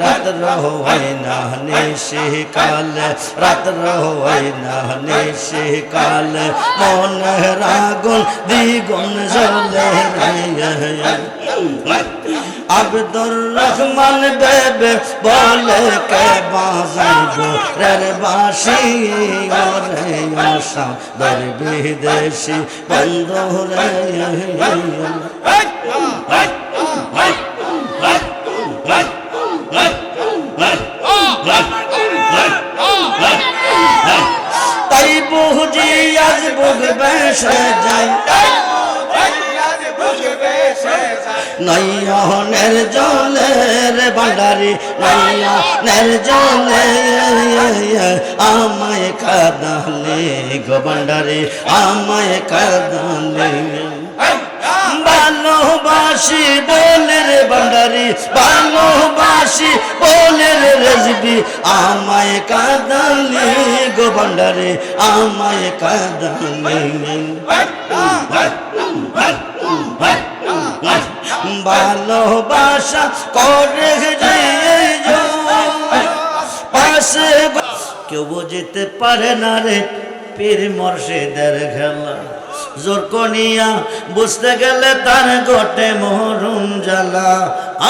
রাত রহো নহনে শিকাল রাত রহো নহনে শিকাল মন রাগুন দ্বিগুণ জলে আব্দুর রহমান দেবে বলে কে বাজাব রের বাসি ওরে আশা দর বিদেশি বন্ধু রে Right! বেসে যাই। নয়নের জলের ভান্ডারি নয়নের জলে আমায় কাদালে গো ভান্ডারি আমায় কাদালে। ভালোবাসি, বলে রে ভান্ডারি, ভালোবাসি, বলে রে রেজবি আমায় কাদালে গো ভান্ডারি, আমায় কাদালে। ভালোবাসা করে পাশে কেউ বুঝতে পারে না রে পীর মর্শিদের খেলা। জোর কনিয়া বুঝতে গেলে তার গোটে মহরুম জ্বালা।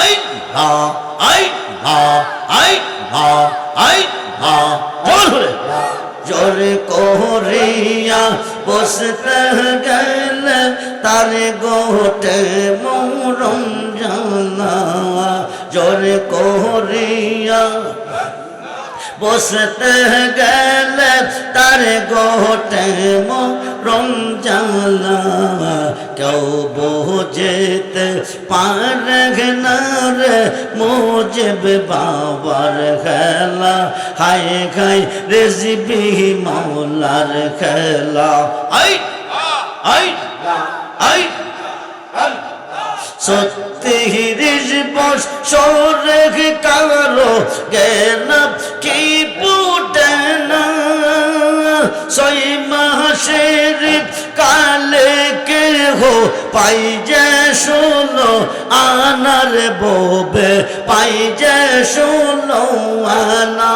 আই হা আই হা আই হা আই জোর হলে জোরে কোহরিয়া বসতে গেলে তার গোটে মরম জানা জোরে কোহরিয়া বসতে গেলে তার গোটে মরম জানা কেউ বোঝেতে পারে না মোজব বাবার খেলা। হাই খাই রেজিবি মাওলার খেলা। আই আই আই। সত্যি হিরিস বস সরে কালো, জ্ঞান কি পুটে না? ছয় মাসের কালে কে হো পাই যে শোনো, আনার বোবে পাই যে শোনো, আনা।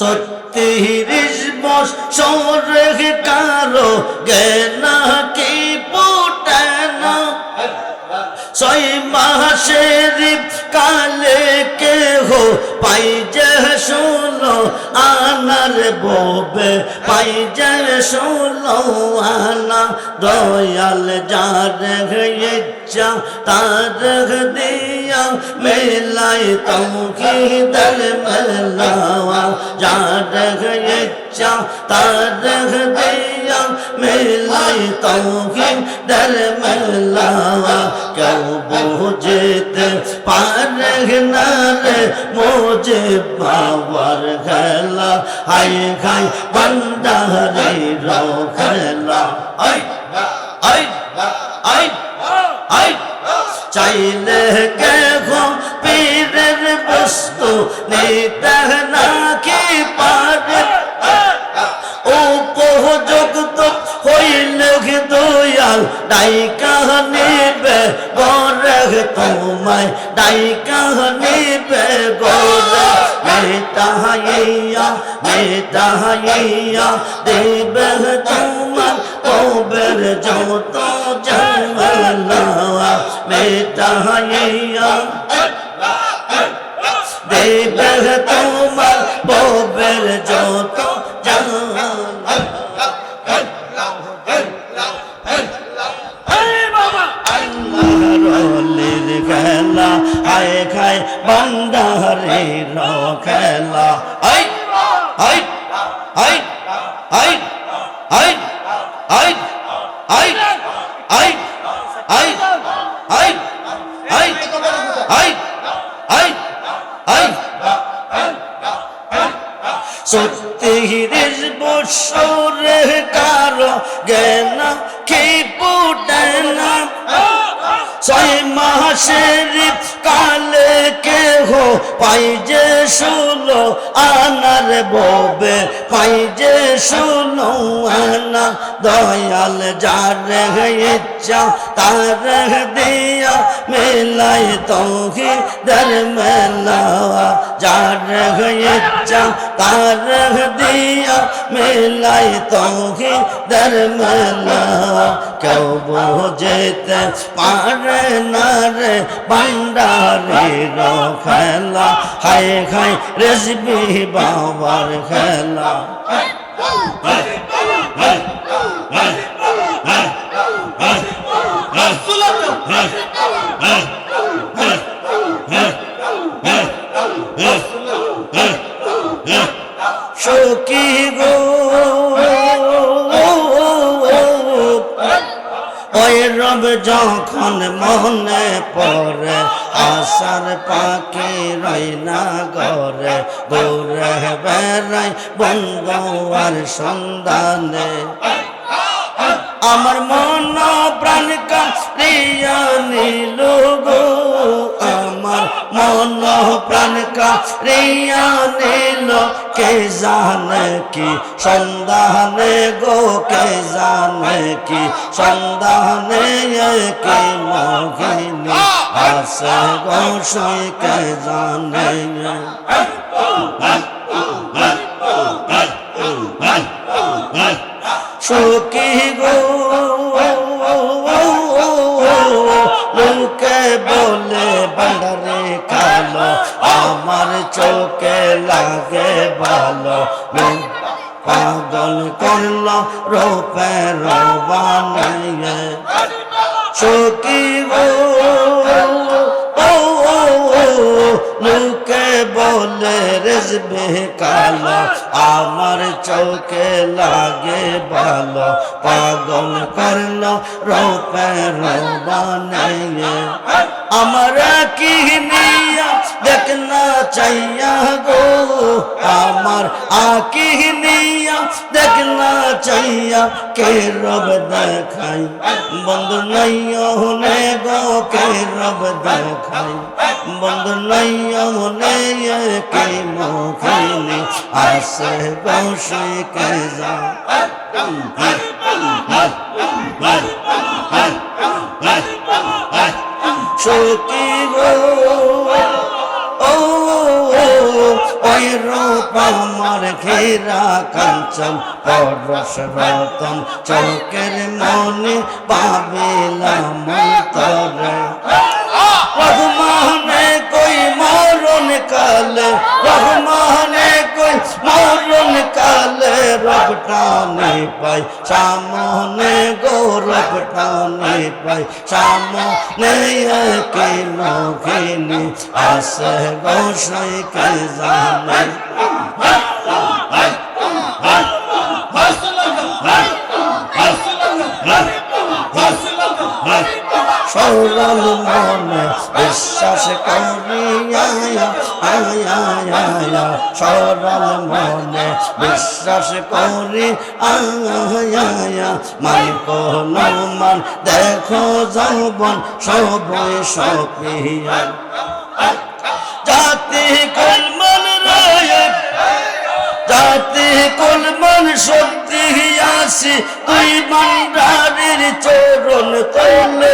ছত্রিশ বছর কারও গেনা কি পোটেন ছয় মাসের কালে কেহ পাই যে আনার বোবে। পাই যার শোনো আনা, দয়াল যার ইচ্ছা তার দিয়া মেলায় তমকি দল মেলাওয়া, যার ইচ্ছা چاہتا رہ دیا میری توہین در ملا۔ کیوں بوجھت پار نال مجھے باور گلا۔ ہائے گھائی بندہ رے رو گلا۔ آئی آئی آئی آئی چائلے کے ہو پیرر بستو، نیتہ نا کی দয়াল ডাইকা নেবে বরহ তোমায় ডাইকা নেবে বরহ মেতা হাইয়া মেতা হাইয়া দেবে তোমার কবের যত জঙ্গলা মেতা হাইয়া দেবে তোমার কবের যত খেলা আয় খায় বন্দারে র খেলা আই আই আই আই আই আই আই আই আই সত্যি হিরিস বৎসরে কারও জ্ঞান হাসের কালকে হো পাই যে শুলো আনার ববে। পাই যে শুলো আনা দয়াল, যার ইচ্ছা, তার দিয়া মেলাই তোহি দর মেলা যার ইচ্ছা, তার দিয়া মেলাই তোহি দর মেলা কেউ বুঝতে পারে না রে ভান্ডারে খেলা হায় হায় রেসবি বাবার খেলা সখী গো রব যখন মনে পড়ে আসার পাখি রই না ঘরে দৌড়ে বেড়াই বঙ্গোয়ার সন্ধানে। আমার মন প্রাণ কারিয়া নীল গো মন প্রাণ কারিয়া নীল। কে জানে কি সন্ধানে গো? কে জানে কি সন্ধানে কে মহিনী আসে গো সই? কে জানে? সুখী গো আমার চোখে লাগে ভালো পাগল করল রূপে রবানিয়ে সুখী ও লোকে বলে রেজবে কালো আমার চোখে লাগে ভালো পাগল করল রূপে রবানিয়ে আমার কি নিয়া দেখনা চাইয়া গো আমার আকি নিয়া দেখনা চাইয়া কে রব দেখাই বন্ধু নাই হনে গো কে রব দেখাই বন্ধু নাই হনে বসে কে যা সখী গো ও ওই রূপ আমার ঘেরা কাঞ্চন পরশ রতন চৌকের মনে পাবিলাম তরে রহমানে কই মরণ কালে রহমানে কই মরণ কালে রবটানে পাই সামনে গো রবটানে পাই সামনে কে নখিনী আসে গো সই কে জানে সরল মনে বিশ্বাস করি সরল মনে বিশ্বাস করি মান কোন মান দেখো যৌবন, সবই সপিয়া জাতি কোন মন জাতি কোন মন শক্তি আসি। তুই মান্ডারের চরণ তলে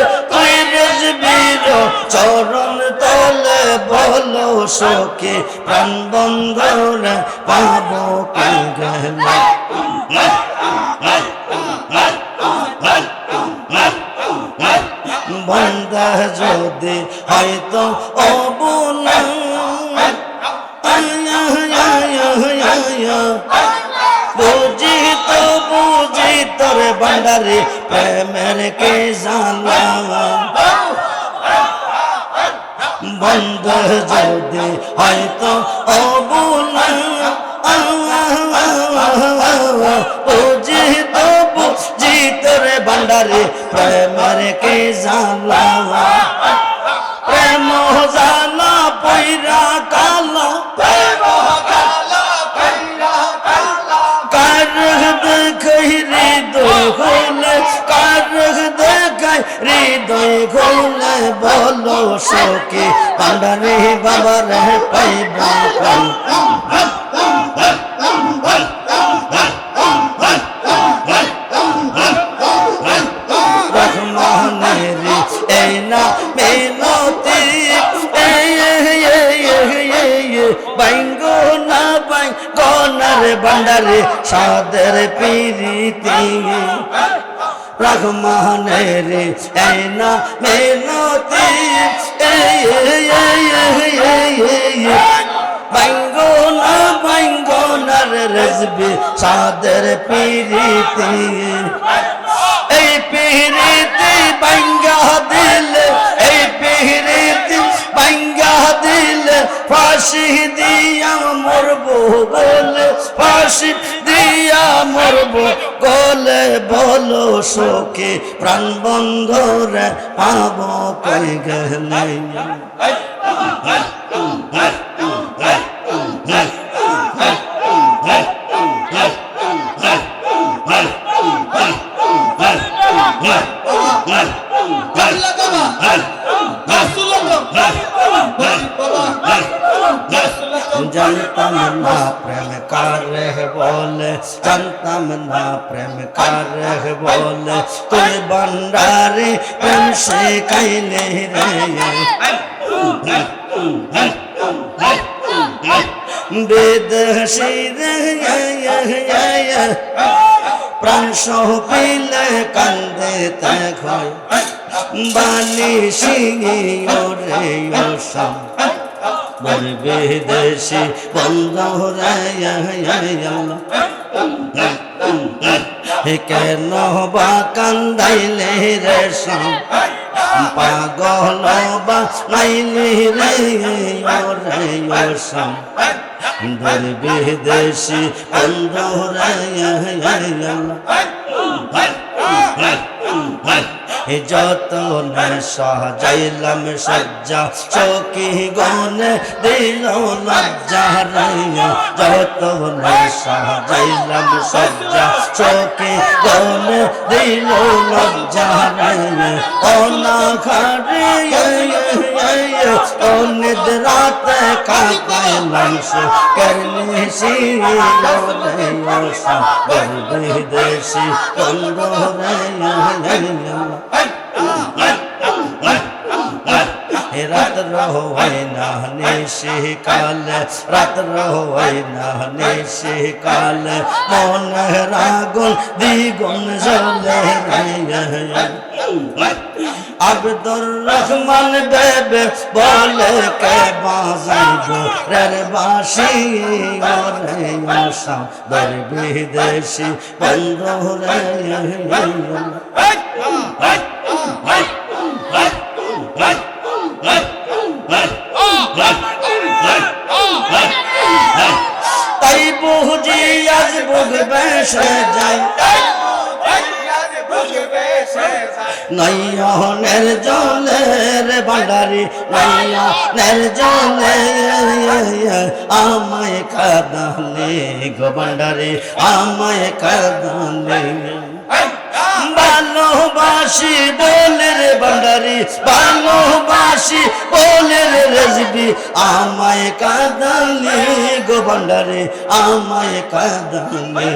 চরণ তলে বলো সখী, প্রাণ বন্ধরে, পাবো কে গেলে বন্ধা যদি হয়তো আয়া বুঝি তো বুঝি তোর বান্ডারে প্রেমের কে জানা? বন্ধ যদি হয়তো অবলা বুঝি তো বুঝি তোর বান্ডারে প্রেমের কে জানা হৃদয় হলে কার দেখাই হৃদয় হলে বলো সখী, ভান্ডারে বাবার পাইবা কই রহমানের এই না মিনতি বাইঙ্গ না বাইঙ্গনার ভান্ডারে, সাদের পিরিতি। রহমানের এই না মিনতি বাইঙ্গ না বাইঙ্গনার রেজবি সাদের পিরিতি এই পিরিতি বাঙ্গা দিলে ফাঁসি দিয়া মরবো বলে ফাঁসি দিয়া মরবো গলে, বলো শোকে, প্রাণ বন্ধ রে পাবো কই গেলে? প্রেম কারে বলে, তুই বন্ডারে প্রেম সে কাইলে রে। বেদশী প্রাণ সহ পিলে কান্দে তখন বানি সিংহে ওরে ওসম বল বিদেশি বন্ধ হে কেন বা কান্দাইলে রে সম পাগল বা নাইলে রে ওরে দর বিদেশি বন্ধ হে যত সাজাইলাম সজ্জা, চৌকি গনে দিল লজ্জা রাইয়া যত সাজাইলাম সজ্জা, চৌকি গনে দিল লজ্জা রাইয়া অনা খাড়ে অনিদ রাতে কাকায় মাংস করলে শিরসা বিদেশি বন্ধ রাত রহই না নিশি কাল রাত রহই না নিশি কাল মন রাগুন দ্বিগুণ জলে আব্দুর রহমান দেবে বলে কে বাজাইব রের বাসি রে আশা দর বিদেশি বন্ধ রে বুঝবে জলের ভান্ডারি নয়নের জলে আমায় কাদালে গো ভান্ডারি আমায় কাদালে। ভালোবাসি বলে রে ভান্ডারি, ভালোবাসি বলে রে রেজবি আমায় কাদালে গো ভান্ডারি, আমায় কাদালে।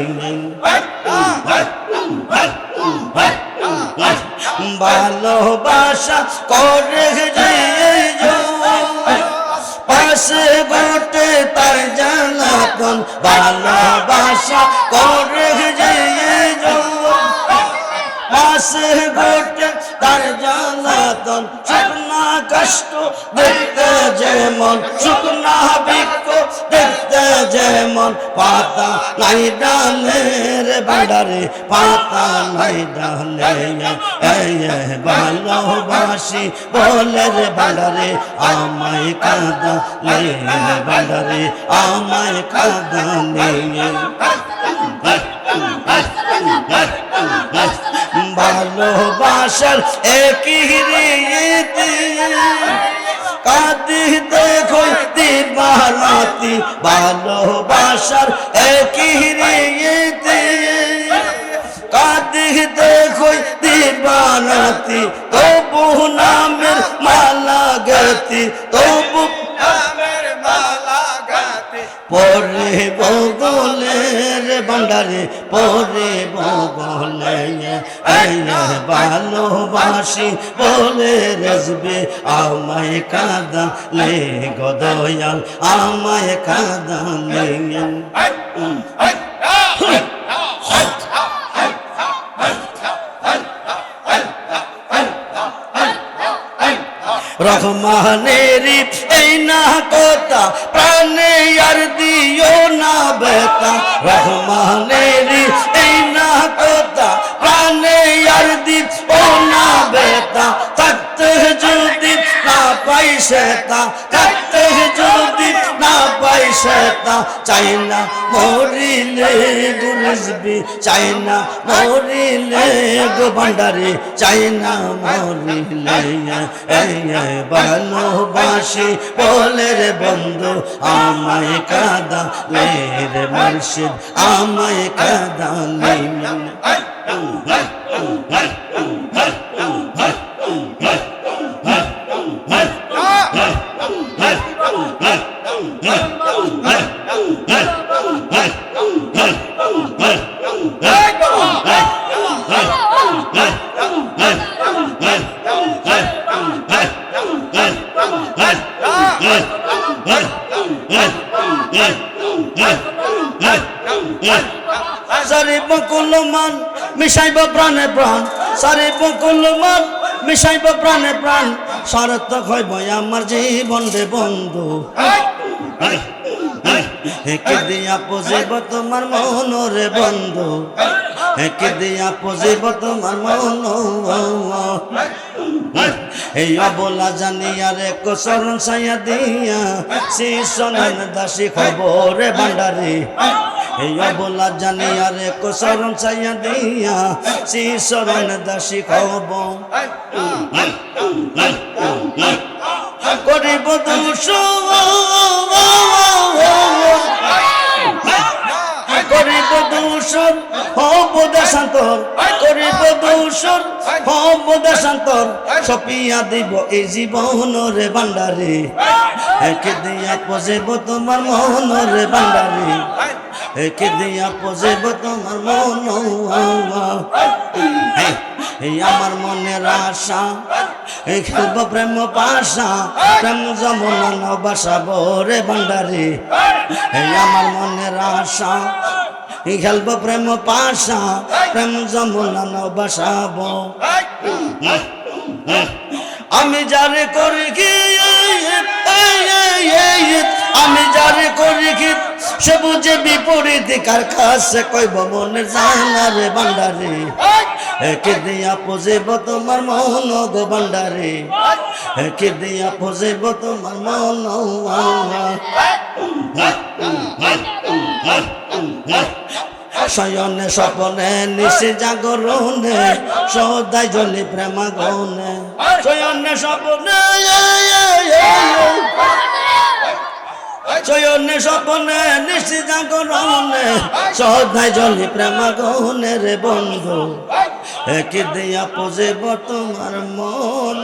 ভালোবাসা করে পাশে গোটে তার জ্বালাতন। ভালোবাসা করে পাশে গোটে তার কষ্ট, দেখতে যেমন শুকনা বিক্ষ যেমন পাতা নাই ডালের বান্ডারে পাতা নাই ডালে ভালোবাসি বলে রে বান্ডারে আমায় কাদা লে বান্ডারে আমায় কাদা লে ভালোবাসার একই রীতি। কাঁদি দেখো দিবারাতি, ভালোবাসার একই রীতি। কাঁদি দেখো দিবারাতি, তবু নামের তবু মালা গাতে পরে বগলের ভান্ডারে পরে বগলে আইয়া ভালোবাসি বলে রেসবে আমায় কাঁদালে গদয়াল আমায় কাঁদালে রহমানের এই না কথা, প্রাণে আর দিও না বেতা রহমানের এই না কথা, প্রাণে আর দিও না বেতা থাকতে যদি না পাই সেতা থাকতে যদি না পাই সেতা চাই না মরিলে গুরজবি চাই না মরিলে গো ভান্ডারে চাই না মরিলে ভালোবাসি বলে রে বন্ধু আমায় কাদা লে রে মুর্শিদ আমায় কাদা লে সারি বকুল মান মিশাইব প্রাণে প্রাণ। সারি বকুল মান মিশাইব প্রাণে প্রাণ। সারথক হইব আমার জীবন রে বন্ধু। হেকে দিয়া পজিব তোমার মন রে বন্ধু। হেকে দিয়া পজিব তোমার মন এই অবলা জানিয়া রে কসরণ সাইয়া দিয়া শিশনন দাসী খবরে ভান্ডারি। এই অবলা জানিয়া রে কসরণ সাইয়া দিয়া শিশরণ দাসী খবর। করিব দোষ করিব দূষণ হব দেশান্তর। করিব দূষণ হব দেশান্তর। সপিয়া দিব এই জীবন রে ভান্ডারে। একে দিয়া পজেব তোমার মোহন রে ভান্ডারে। একে দিয়া পজেব তোমার মন। এই আমার মনের আশা, এই খেলব প্রেম পাশা, প্রেম যমুনা বাসা রে ভান্ডারে। এই আমার মনের আশা, এই খেলব প্রেম পাশা, প্রেম যমুনা বাসাবো আমি যারে করি কি আমি যারে করি কি সে বুঝে বিপরীত কার কাছে কইব মনের জানারে ভান্ডারে? একে দিয়া পজেব তোমার মন গো ভান্ডারে। একে দিয়া পজেব তোমার মন শয়নে স্বপনে নিশে জাগরণে সদাই জলে প্রেমা গনে শয়নে স্বপনে শয়নে স্বপনে নিশ্চিত জাগরণে সদাই জলি প্রেমা গনে রে বন্ধু। একে দিয়া পজেব তোমার মন।